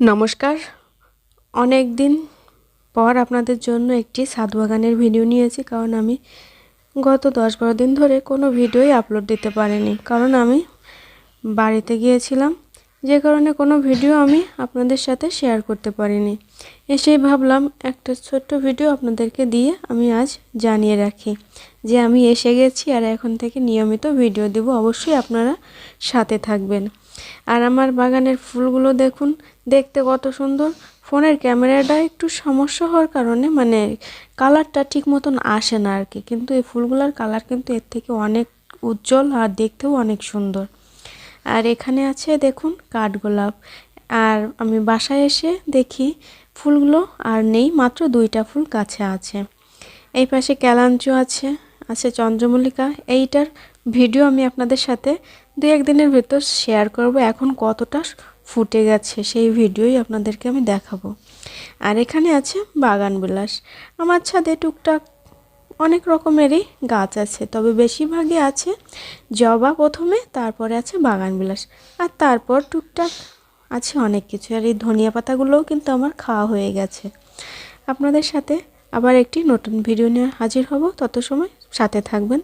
নমস্কার। অনেক দিন পর আপনাদের জন্য একটি ছাদ বাগানের ভিডিও নিয়েছি, কারণ আমি গত দশ বারো দিন ধরে কোনো ভিডিওই আপলোড দিতে পারিনি। কারণ আমি বাড়িতে গিয়েছিলাম যে কারণে কোনো ভিডিও আমি আপনাদের সাথে শেয়ার করতে পারিনি। এসেই ভাবলাম একটা ছোট্ট ভিডিও আপনাদেরকে দিয়ে আমি আজ জানিয়ে রাখি যে আমি এসে গেছি আর এখন থেকে নিয়মিত ভিডিও দেব। অবশ্যই আপনারা সাথে থাকবেন। আর আমার বাগানের ফুলগুলো দেখুন, দেখতে কত সুন্দর। ফোনের ক্যামেরাটা একটু সমস্যা হওয়ার কারণে মানে কালারটা ঠিক মতন আসে না আর কি। কিন্তু এই ফুলগুলোর কালার কিন্তু এর থেকে অনেক উজ্জ্বল আর দেখতেও অনেক সুন্দর। আর এখানে আছে দেখুন কাঠগোলাপ। আর আমি বাসায় এসে দেখি ফুলগুলো আর নেই, মাত্র দুইটা ফুল কাছে আছে। এই পাশে ক্যালাঞ্চু আছে আছে চন্দ্রমল্লিকা। এইটার ভিডিও আমি আপনাদের সাথে দু একদিনের ভেতর শেয়ার করব, এখন কতটা ফুটে গেছে সেই ভিডিওই আপনাদেরকে আমি দেখাবো। আর এখানে আছে বাগান বিলাস। আমার ছাদে টুকটাক অনেক রকমেরই গাছ আছে, তবে বেশিরভাগই আছে জবা প্রথমে, তারপরে আছে বাগান বিলাস। আর তারপর টুকটাক আছে অনেক কিছু। আর এই ধনিয়া পাতাগুলোও কিন্তু আমার খাওয়া হয়ে গেছে। আপনাদের সাথে আবার একটি নতুন ভিডিও নিয়ে হাজির হব। তত সময় সাথে থাকবেন।